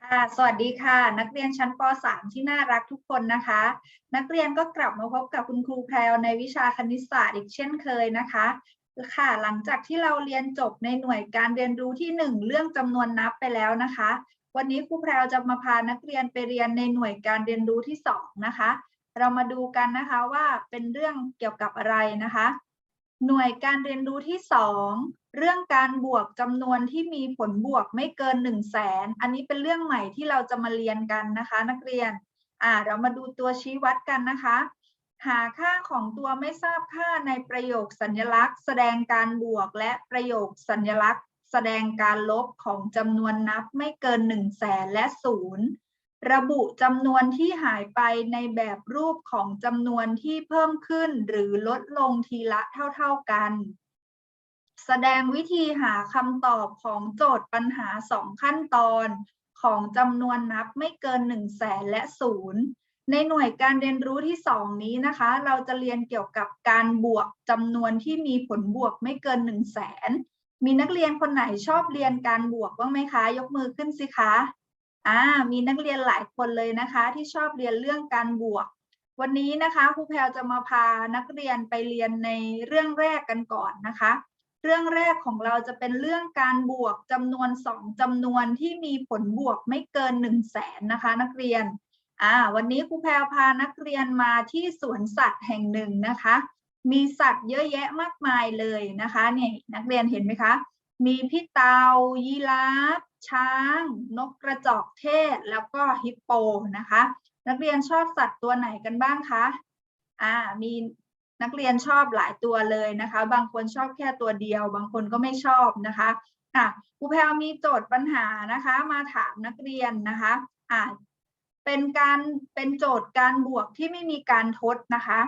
ค่ะสวัสดีค่ะ นักเรียนชั้นป .3 ที่น่ารักทุกคนนะคะ นักเรียนก็กลับมาพบกับคุณครูแพรวในวิชาคณิตศาสตร์อีกเช่นเคยนะคะ ค่ะ หลังจากที่เราเรียนจบในหน่วยการเรียนรู้ที่ 1 เรื่องจำนวนนับไปแล้วนะคะ วันนี้ครูแพรวจะมาพานักเรียนไปเรียนในหน่วยการเรียนรู้ที่ 2 นะคะ เรามาดูกันนะคะว่าเป็นเรื่องเกี่ยวกับอะไรนะคะ หน่วยการเรียนรู้ที่ 2 เรื่องการบวกจำนวนที่มีผลบวกไม่เกิน 1 0 0 0 0แสนอันนี้เป็นเรื่องใหม่ที่เราจะมาเรียนกันนะคะ นักเรียนอ่าเรามาดูตัวชี้วัดกันนะคะ หาค่าของตัวไม่ทราบค่าในประโยคสัญลักษณ์ แสดงการบวกและประโยคสัญลักษณ์ แสดงการลบของจำนวนนับไม่เกิน 1 0 0 0 0แสนและศูนย์ ระบุจำนวนที่หายไปในแบบรูปของจำนวนที่เพิ่มขึ้นหรือลดลงทีละเท่า ๆกัน แสดงวิธีหาคำตอบของโจทย์ปัญหาสองขั้นตอนของจำนวนนับไม่เกิน 1 0 0 0 0แสนและศูนย์ในหน่วยการเรียนรู้ที่ 2 นี้นะคะ เราจะเรียนเกี่ยวกับการบวกจำนวนที่มีผลบวกไม่เกิน 1 0 0 0 0แสนมีนักเรียนคนไหนชอบเรียนการบวกบ้างไหมคะ ยกมือขึ้นสิคะ อ่ามีนักเรียนหลายคนเลยนะคะ ที่ชอบเรียนเรื่องการบวก วันนี้นะคะครูแพลวจะมาพานักเรียนไปเรียนในเรื่องแรกกันก่อนนะคะ เรื่องแรกของเราจะเป็นเรื่องการบวกจำนวนสองจำนวนที่มีผลบวกไม่เกิน 1 0 0 0 0แสนนะคะ นักเรียนอ่าวันนี้ครูแพลวพานักเรียนมาที่สวนสัตว์แห่งหนึ่งนะคะ มีสัตว์เยอะแยะมากมายเลยนะคะเนี่ยนักเรียนเห็นไหมคะ มีพี่เตายีราฟช้าง นกกระจอกเทศ แล้วก็ฮิปโปนะคะ นักเรียนชอบสัตว์ตัวไหนกันบ้างคะอ่ามีนักเรียนชอบหลายตัวเลยนะคะ บางคนชอบแค่ตัวเดียว บางคนก็ไม่ชอบนะคะอะครูแพลมีโจทย์ปัญหานะคะ มาถามนักเรียนนะคะอ่าเป็นการเป็นโจทย์การบวกที่ไม่มีการทดนะคะ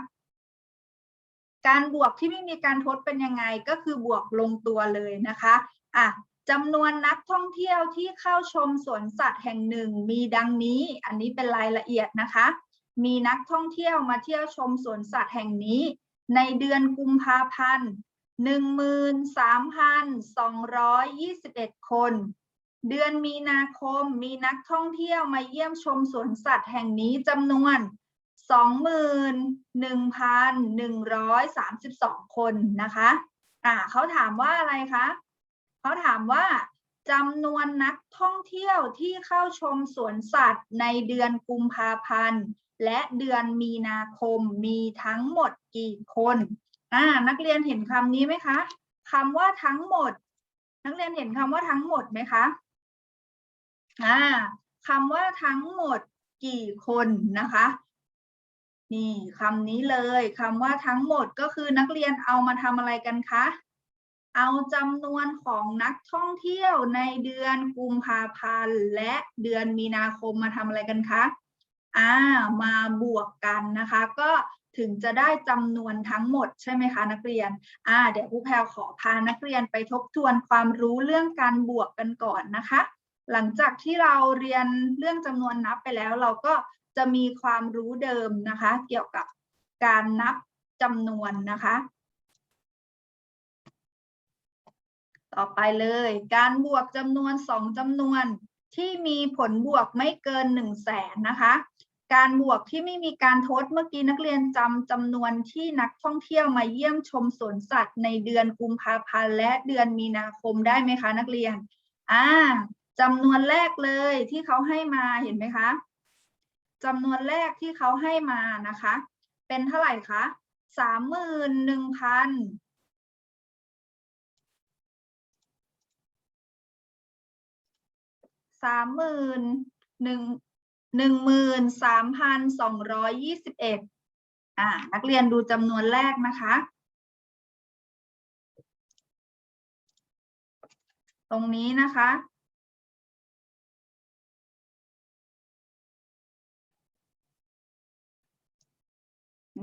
การบวกที่ไม่มีการทดเป็นยังไงก็คือบวกลงตัวเลยนะคะอะจำนวนนักท่องเที่ยวที่เข้าชมสวนสัตว์แห่งหนึ่ง มีดังนี้ อันนี้เป็นรายละเอียดนะคะ มีนักท่องเที่ยวมาเที่ยวชมสวนสัตว์แห่งนี้ ในเดือนกุมภาพันธ์13,221 คน เดือนมีนาคมมีนักท่องเที่ยวมาเยี่ยมชมสวนสัตว์แห่งนี้จำนวน 21,132 คนนะคะอ่าเขาถามว่าอะไรคะเขาถามว่าจำนวนนักท่องเที่ยวที่เข้าชมสวนสัตว์ในเดือนกุมภาพันธ์ และเดือนมีนาคมมีทั้งหมดกี่คนอ่านักเรียนเห็นคำนี้ไหมคะคำว่าทั้งหมด นักเรียนเห็นคำว่าทั้งหมดไหมคะอ่าคำว่าทั้งหมดกี่คนนะคะ นี่คำนี้เลยคำว่าทั้งหมดก็คือนักเรียนเอามาทำอะไรกันคะ เอาจำนวนของนักท่องเที่ยวในเดือนกุมภาพันธ์และเดือนมีนาคมมาทำอะไรกันคะอ่ามาบวกกันนะคะ ก็ถึงจะได้จำนวนทั้งหมดใช่ไหมคะนักเรียนอ่าเดี๋ยวครูแพรขอพานักเรียนไปทบทวนความรู้เรื่องการบวกกันก่อนนะคะ หลังจากที่เราเรียนเรื่องจำนวนนับไปแล้วเราก็ จะมีความรู้เดิมนะคะ เกี่ยวกับการนับจำนวนนะคะ ต่อไปเลย การบวกจำนวนสองจำนวนที่มีผลบวกไม่เกินหนึ่งแสนนะคะ การบวกที่ไม่มีการทดเมื่อกี้นักเรียนจำจำนวนที่นักท่องเที่ยวมาเยี่ยมชมสวนสัตว์ในเดือนกุมภาพันธ์และเดือนมีนาคมได้ไหมคะ นักเรียน อ่าจำนวนแรกเลยที่เขาให้มาเห็นไหมคะ จำนวนแรกที่เขาให้มานะคะ เป็นเท่าไหร่คะสามหมื่นหนึ่งพันสามหมื่นหนึ่งหนึ่งหมื่นสามพันสองร้อยยี่สิบเอ็ดอ่านักเรียนดูจำนวนแรกนะคะ ตรงนี้นะคะ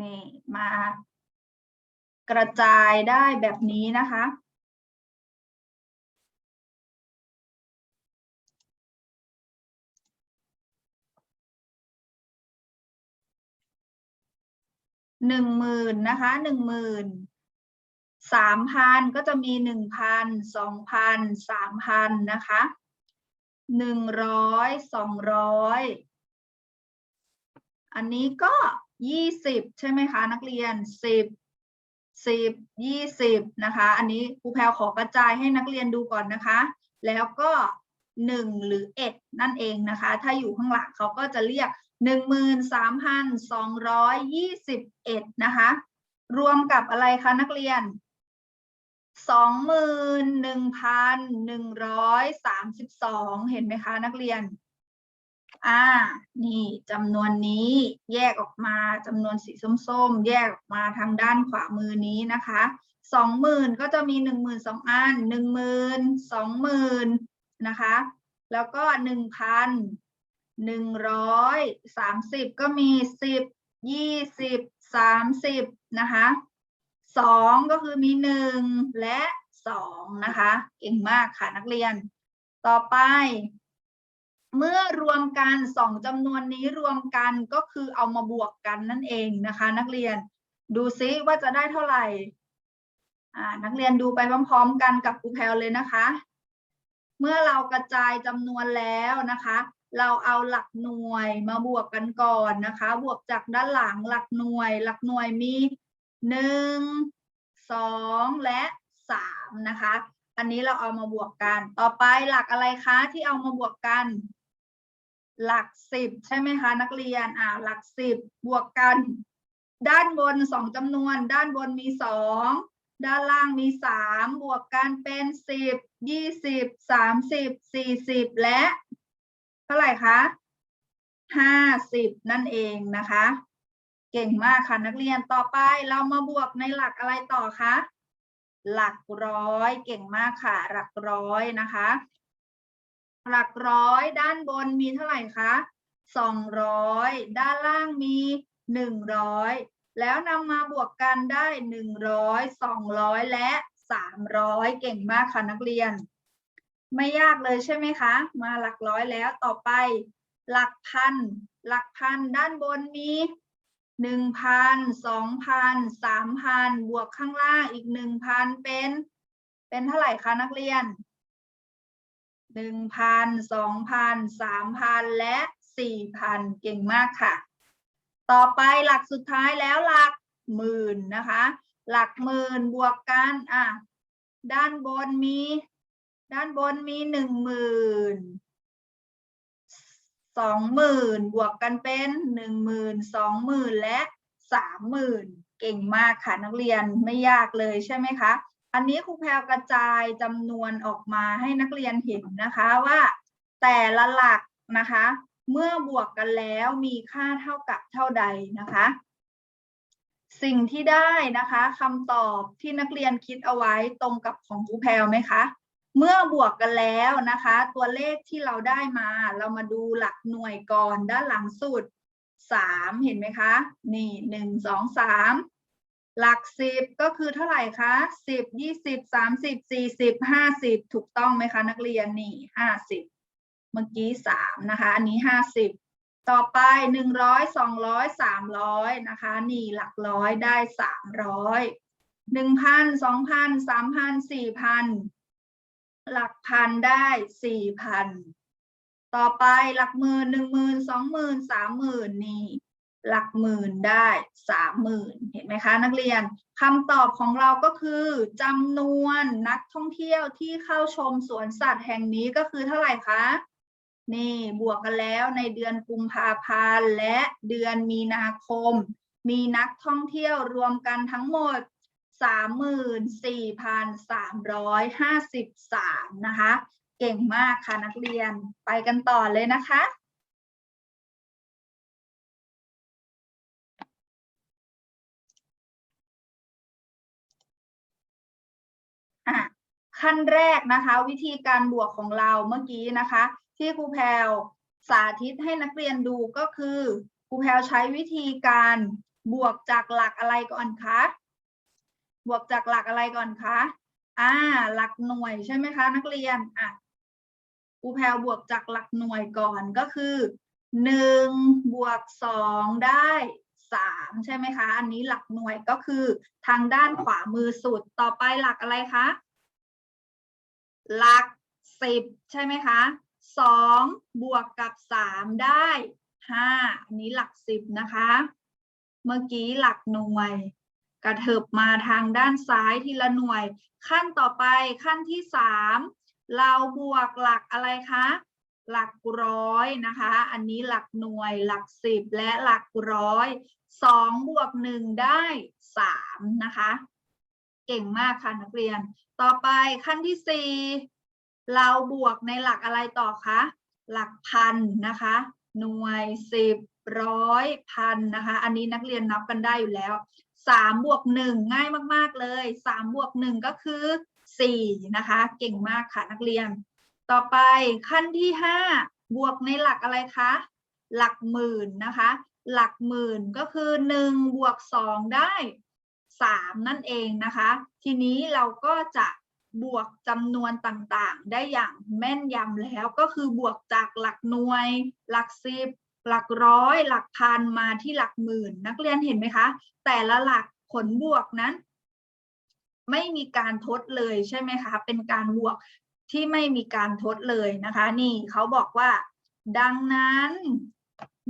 นี่มากระจายได้แบบนี้นะคะ หนึ่งหมื่นนะคะหนึ่งหมื่นสามพันก็จะมีหนึ่งพันสองพันสามพันนะคะหนึ่งร้อยสองร้อยอันนี้ก็ ยี่สิบใช่ไหมคะนักเรียนสิบสิบยี่สิบนะคะ อันนี้ครูแพลวขอกระจายให้นักเรียนดูก่อนนะคะ แล้วก็หนึ่งหรือเอ็ดนั่นเองนะคะ ถ้าอยู่ข้างหลังเขาก็จะเรียกหนึ่งหมื่นสามพันสองร้อยยี่สิบเอ็ดนะคะ รวมกับอะไรคะนักเรียนสองหมื่นหนึ่งพันหนึ่งร้อยสามสิบสองเห็นไหมคะนักเรียน อ่า นี่จำนวนนี้แยกออกมาจำนวนสีส้มๆ แยกออกมาทางด้านขวามือนี้นะคะสองหมื่นก็จะมีหนึ่งหมื่นสองอันหนึ่งหมื่นสองหมื่นนะคะ แล้วก็หนึ่งพันหนึ่งร้อยสามสิบก็มีสิบยี่สิบสามสิบนะคะสองก็คือมีหนึ่งและสองนะคะ เก่งมากค่ะนักเรียน ต่อไป เมื่อรวมกันสองจำนวนนี้รวมกันก็คือเอามาบวกกันนั่นเองนะคะ นักเรียนดูซิว่าจะได้เท่าไหร่นักเรียนดูไปพร้อมๆกันกับครูแพลเลยนะคะ เมื่อเรากระจายจำนวนแล้วนะคะ เราเอาหลักหน่วยมาบวกกันก่อนนะคะ บวกจากด้านหลังหลักหน่วย หลักหน่วยมีหนึ่งสองและสามนะคะ อันนี้เราเอามาบวกกัน ต่อไปหลักอะไรคะที่เอามาบวกกัน หลักสิบใช่ไหมคะนักเรียนอ่าหลักสิบบวกกัน ด้านบนสองจำนวน ด้านบนมีสองด้านล่างมีสามบวกกันเป็นสิบยี่สิบสามสิบสี่สิบและ เท่าไหร่คะห้าสิบนั่นเองนะคะ เก่งมากค่ะนักเรียนต่อไปเรามาบวกในหลักอะไรต่อคะหลักร้อยเก่งมากค่ะ หลักร้อยนะคะ หลักร้อยด้านบนมีเท่าไหร่คะสองร้อยด้านล่างมีหนึ่งร้อยแล้วนำมาบวกกันได้หนึ่งร้อยสองร้อยและสามร้อยเก่งมากค่ะนักเรียน ไม่ยากเลยใช่ไหมคะ มาหลักร้อยแล้วต่อไป หลักพัน หลักพันด้านบนมีหนึ่งพันสองพันสามพันบวกข้างล่างอีกหนึ่งพันเป็น เป็นเท่าไหร่คะนักเรียน หนึ่งพันสองพันสามพันและสี่พันเก่งมากค่ะ ต่อไปหลักสุดท้ายแล้วหลักหมื่นนะคะ หลักหมื่นบวกกันอะด้านบนมี ด้านบนมีหนึ่งหมื่นสองหมื่นบวกกันเป็นหนึ่งหมื่นสองหมื่นและสามหมื่นเก่งมากค่ะนักเรียนไม่ยากเลยใช่ไหมคะ อันนี้ครูแพรวกระจายจำนวนออกมาให้นักเรียนเห็นนะคะว่าแต่ละหลักนะคะ เมื่อบวกกันแล้วมีค่าเท่ากับเท่าใดนะคะ สิ่งที่ได้นะคะคำตอบที่นักเรียนคิดเอาไว้ตรงกับของครูแพรวไหมคะ เมื่อบวกกันแล้วนะคะ ตัวเลขที่เราได้มา เรามาดูหลักหน่วยก่อนด้านหลังสุดสามเห็นไหมคะ นี่หนึ่งสองสาม หลักสิบก็คือเท่าไหร่คะสิบยี่สิบสามสิบสี่สิบห้าสิบถูกต้องไหมคะนักเรียนนี่ห้าสิบเมื่อกี้สามนะคะอันนี้ห้าสิบต่อไปหนึ่งร้อยสองร้อยสามร้อยนะคะนี่หลักร้อยได้สามร้อยหนึ่งพันสองพันสามพันสี่พันหลักพันได้สี่พันต่อไปหลักหมื่นหนึ่งหมื่นสองหมื่นสามหมื่นนี่ หลักหมื่นได้สามหมื่นเห็นไหมคะ นักเรียนคำตอบของเราก็คือจำนวนนักท่องเที่ยวที่เข้าชมสวนสัตว์แห่งนี้ก็คือเท่าไหร่คะนี่บวกกันแล้วในเดือนกุมภาพันธ์และเดือนมีนาคม มีนักท่องเที่ยวรวมกันทั้งหมด 34,353 นะคะ เก่งมากค่ะนักเรียนไปกันต่อเลยนะคะ ขั้นแรกนะคะ วิธีการบวกของเราเมื่อกี้นะคะ ที่ครูแพลวสาธิตให้นักเรียนดูก็คือครูแพลวใช้วิธีการบวกจากหลักอะไรก่อนคะบวกจากหลักอะไรก่อนคะอ่า หลักหน่วยใช่ไหมคะ นักเรียนอะครูแพลวบวกจากหลักหน่วยก่อนก็คือหนึ่งบวกสองได้สามใช่ไหมคะ อันนี้หลักหน่วยก็คือทางด้านขวามือสุดต่อไปหลักอะไรคะ หลักสิบใช่ไหมคะสองบวกกับสามได้ห้าอันนี้หลักสิบนะคะ เมื่อกี้หลักหน่วย กระเถิบมาทางด้านซ้ายทีละหน่วย ขั้นต่อไปขั้นที่สามเราบวกหลักอะไรคะ หลักร้อยนะคะ อันนี้หลักหน่วย หลักสิบและหลักร้อยสองบวกหนึ่งได้สามนะคะ เก่งมากค่ะนักเรียน ต่อไปขั้นที่สี่เราบวกในหลักอะไรต่อคะ หลักพันนะคะ หน่วยสิบร้อยพันนะคะ อันนี้นักเรียนนับกันได้อยู่แล้วสามบวกหนึ่งง่ายมากๆเลยสามบวกหนึ่งก็คือสี่นะคะ เก่งมากค่ะนักเรียน ต่อไปขั้นที่ห้าบวกในหลักอะไรคะ หลักหมื่นนะคะ หลักหมื่นก็คือหนึ่งบวกสองได้ สามนั่นเองนะคะ ทีนี้เราก็จะบวกจำนวนต่างๆ ได้อย่างแม่นยำแล้วก็คือบวกจากหลักหน่วย หลักสิบหลักร้อย หลักพันมาที่หลักหมื่น นักเรียนเห็นไหมคะ แต่ละหลักผลบวกนั้น ไม่มีการทดเลยใช่ไหมคะ เป็นการบวกที่ไม่มีการทดเลยนะคะ นี่เขาบอกว่า ดังนั้น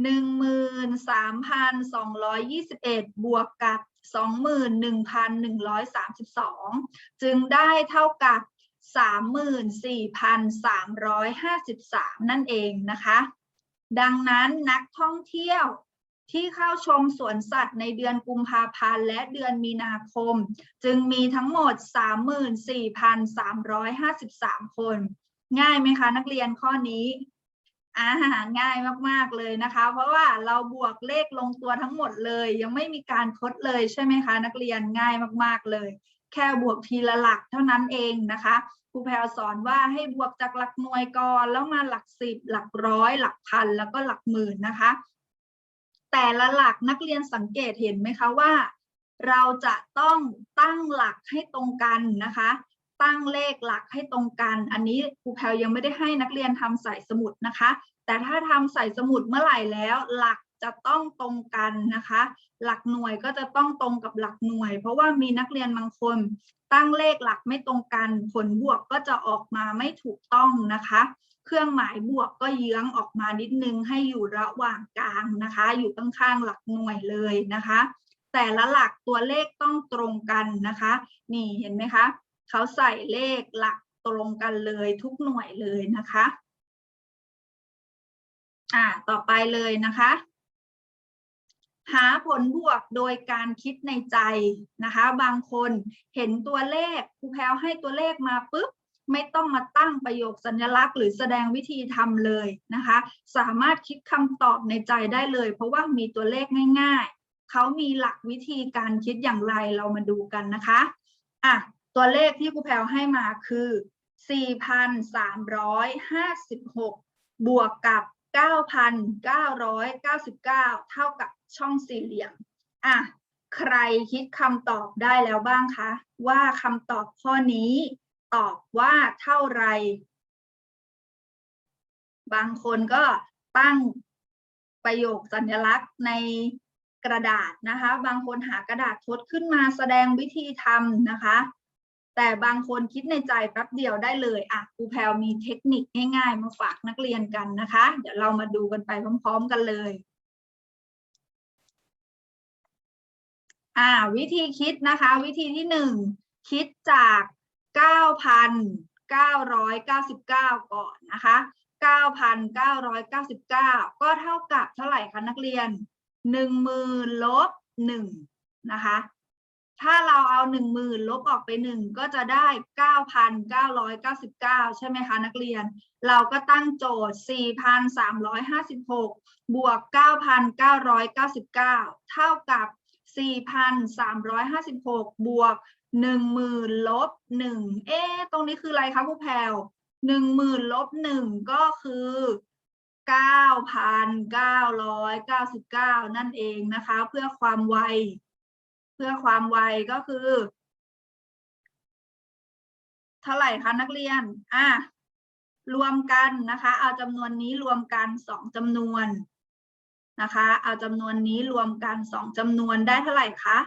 หนึ่งหมื่นสามพันสองร้อยยี่สิบเอ็ดบวกกับ สองหมื่นหนึ่งพันหนึ่งร้อยสามสิบสองจึงได้เท่ากับสามหมื่นสี่พันสามร้อยห้าสิบสามนั่นเองนะคะ ดังนั้นนักท่องเที่ยวที่เข้าชมสวนสัตว์ในเดือนกุมภาพันธ์และเดือนมีนาคม จึงมีทั้งหมด 34,353 คน ง่ายไหมคะนักเรียนข้อนี้ อ่าง่ายมากๆเลยนะคะ เพราะว่าเราบวกเลขลงตัวทั้งหมดเลย ยังไม่มีการคดเลยใช่ไหมคะ นักเรียนง่ายมากๆเลย แค่บวกทีละหลักเท่านั้นเองนะคะครูแพรสอนว่าให้บวกจากหลักหน่วยก่อนแล้วมาหลักสิบหลักร้อย หลักพันแล้วก็หลักหมื่นนะคะ แต่ละหลักนักเรียนสังเกตเห็นไหมคะว่า เราจะต้องตั้งหลักให้ตรงกันนะคะ ตั้งเลขหลักให้ตรงกัน อันนี้ครูแพลยังไม่ได้ให้นักเรียนทำใส่สมุดนะคะ แต่ถ้าทำใส่สมุดเมื่อไหร่แล้ว หลักจะต้องตรงกันนะคะ หลักหน่วยก็จะต้องตรงกับหลักหน่วย เพราะว่ามีนักเรียนบางคน ตั้งเลขหลักไม่ตรงกัน ผลบวกก็จะออกมาไม่ถูกต้องนะคะ เครื่องหมายบวกก็เยื้องออกมานิดนึงให้อยู่ระหว่างกลางนะคะ อยู่ข้างๆหลักหน่วยเลยนะคะ แต่ละหลักตัวเลขต้องตรงกันนะคะ นี่เห็นไหมคะ เขาใส่เลขหลักตรงกันเลยทุกหน่วยเลยนะคะ อ่า ต่อไปเลยนะคะ หาผลบวกโดยการคิดในใจนะคะ บางคนเห็นตัวเลขครูแพลวให้ตัวเลขมาปุ๊บไม่ต้องมาตั้งประโยคสัญลักษณ์หรือแสดงวิธีทำเลยนะคะ สามารถคิดคำตอบในใจได้เลย เพราะว่ามีตัวเลขง่าย ๆ เขามีหลักวิธีการคิดอย่างไรเรามาดูกันนะคะ อะ ตัวเลขที่ครูแพลวให้มาคือ 4,356 บวกกับ 9,999 เท่ากับช่องสี่เหลี่ยม อะ ใครคิดคำตอบได้แล้วบ้างคะ ว่าคำตอบข้อนี้ตอบว่าเท่าไหรบางคนก็ตั้งประโยคสัญลักษณ์ในกระดาษนะคะ บางคนหากระดาษทดขึ้นมาแสดงวิธีทำนะคะ แต่บางคนคิดในใจแป๊บเดียวได้เลยอะครูแพลมีเทคนิคง่ายๆ มาฝากนักเรียนกันนะคะ เดี๋ยวเรามาดูกันไปพร้อม ๆ กันเลย อ่า วิธีคิดนะคะ วิธีที่หนึ่งคิดจาก 9,999 ก่อนนะคะ 9,999 ก็เท่ากับเท่าไหร่คะนักเรียน 10,000ลบ1นะคะ ถ้าเราเอา 10,000ลบออกไป 1 ก็จะได้ 9,999 ใช่ไหมคะนักเรียน เราก็ตั้งโจทย์ 4,356 บวก 9,999 เท่ากับ 4,356 บวก 10,000ลบ1เอ๊ตรงนี้คืออะไรคะครูแพลว10,000ลบ1ก็คือ9,999 นั่นเองนะคะ เพื่อความไว เพื่อความไวก็คือ เท่าไหร่คะนักเรียน อะรวมกันนะคะ เอาจำนวนนี้รวมกันสองจำนวนนะคะ เอาจำนวนนี้รวมกันสองจำนวนได้เท่าไหร่คะ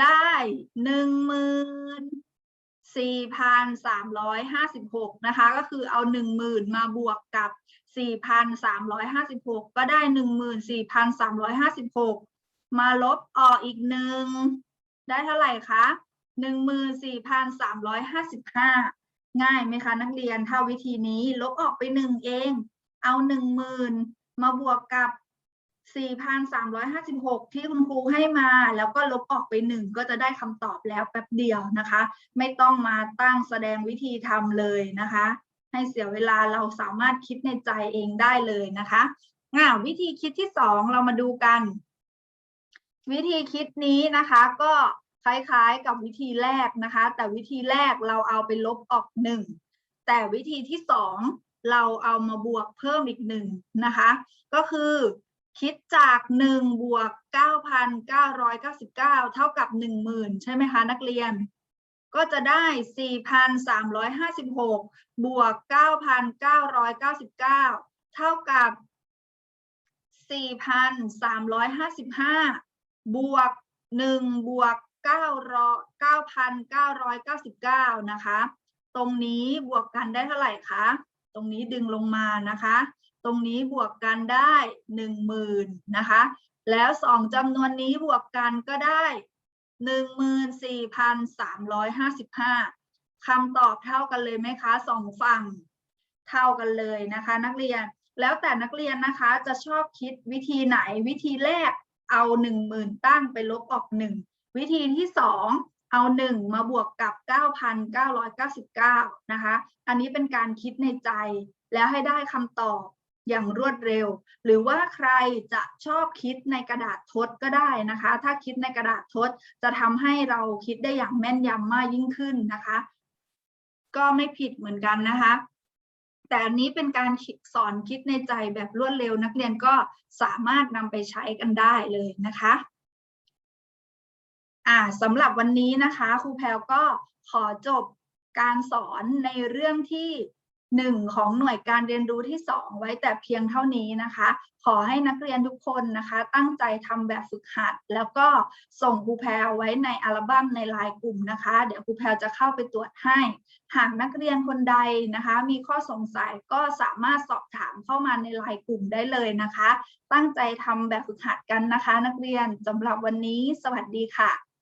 ได้หนึ่งหมื่น4,356นะคะ ก็คือเอา10,000มาบวกกับ4,356ก็ได้14,356มา มาลบออกอีกหนึ่งได้เท่าไหร่คะ14,355ง่ายไหมคะนักเรียนถ้าวิธีนี้ลบออกไปหนึ่งเอง เอา10,000มาบวกกับ 4,356 ที่คุณครูให้มา แล้วก็ลบออกไปหนึ่งก็จะได้คำตอบแล้วแป๊บเดียวนะคะ ไม่ต้องมาตั้งแสดงวิธีทำเลยนะคะ ให้เสียเวลาเราสามารถคิดในใจเองได้เลยนะคะอ่าวิธีคิดที่สองเรามาดูกัน วิธีคิดนี้นะคะก็คล้ายๆกับวิธีแรกนะคะ แต่วิธีแรกเราเอาไปลบออกหนึ่งแต่วิธีที่สองเราเอามาบวกเพิ่มอีกหนึ่งนะคะ ก็คือคิดจาก1บวก9,999 เท่ากับ 10,000 ใช่ไหมคะนักเรียน ก็จะได้ 4,356 บวก 9,999 เท่ากับ 4,355 บวกหนึ่งบวกเก้าร้อยเก้าพันเก้าร้อยเก้าสิบเก้านะคะ ตรงนี้บวกกันได้เท่าไหร่คะ ตรงนี้ดึงลงมานะคะ ตรงนี้บวกกันได้หนึ่งหมื่นนะคะ แล้วสองจำนวนนี้บวกกันก็ได้หนึ่งหมื่นสี่พันสามร้อยห้าสิบห้าคำตอบเท่ากันเลยไหมคะสองฝั่งเท่ากันเลยนะคะ นักเรียน แล้วแต่นักเรียนนะคะจะชอบคิดวิธีไหนวิธีแรก เอาหนึ่งหมื่นตั้งไปลบออกหนึ่งวิธีที่สองเอาหนึ่งมาบวกกับเก้าพันเก้าร้อยเก้าสิบเก้านะคะ อันนี้เป็นการคิดในใจแล้วให้ได้คำตอบอย่างรวดเร็ว หรือว่าใครจะชอบคิดในกระดาษทดก็ได้นะคะ ถ้าคิดในกระดาษทดจะทำให้เราคิดได้อย่างแม่นยำมากยิ่งขึ้นนะคะ ก็ไม่ผิดเหมือนกันนะคะ แต่อันนี้เป็นการสอนคิดในใจแบบรวดเร็วนักเรียนก็สามารถนำไปใช้กันได้เลยนะคะอ่าสำหรับวันนี้นะคะครูแพลวก็ขอจบการสอนในเรื่องที่ หนึ่งของหน่วยการเรียนรู้ที่สองไว้แต่เพียงเท่านี้นะคะ ขอให้นักเรียนทุกคนนะคะ ตั้งใจทำแบบฝึกหัด แล้วก็ส่งครูแพลไว้ในอัลบั้มในไลน์กลุ่มนะคะ เดี๋ยวครูแพลจะเข้าไปตรวจให้ หากนักเรียนคนใดนะคะ มีข้อสงสัยก็สามารถสอบถามเข้ามาในไลน์กลุ่มได้เลยนะคะ ตั้งใจทำแบบฝึกหัดกันนะคะ นักเรียนสำหรับวันนี้ สวัสดีค่ะ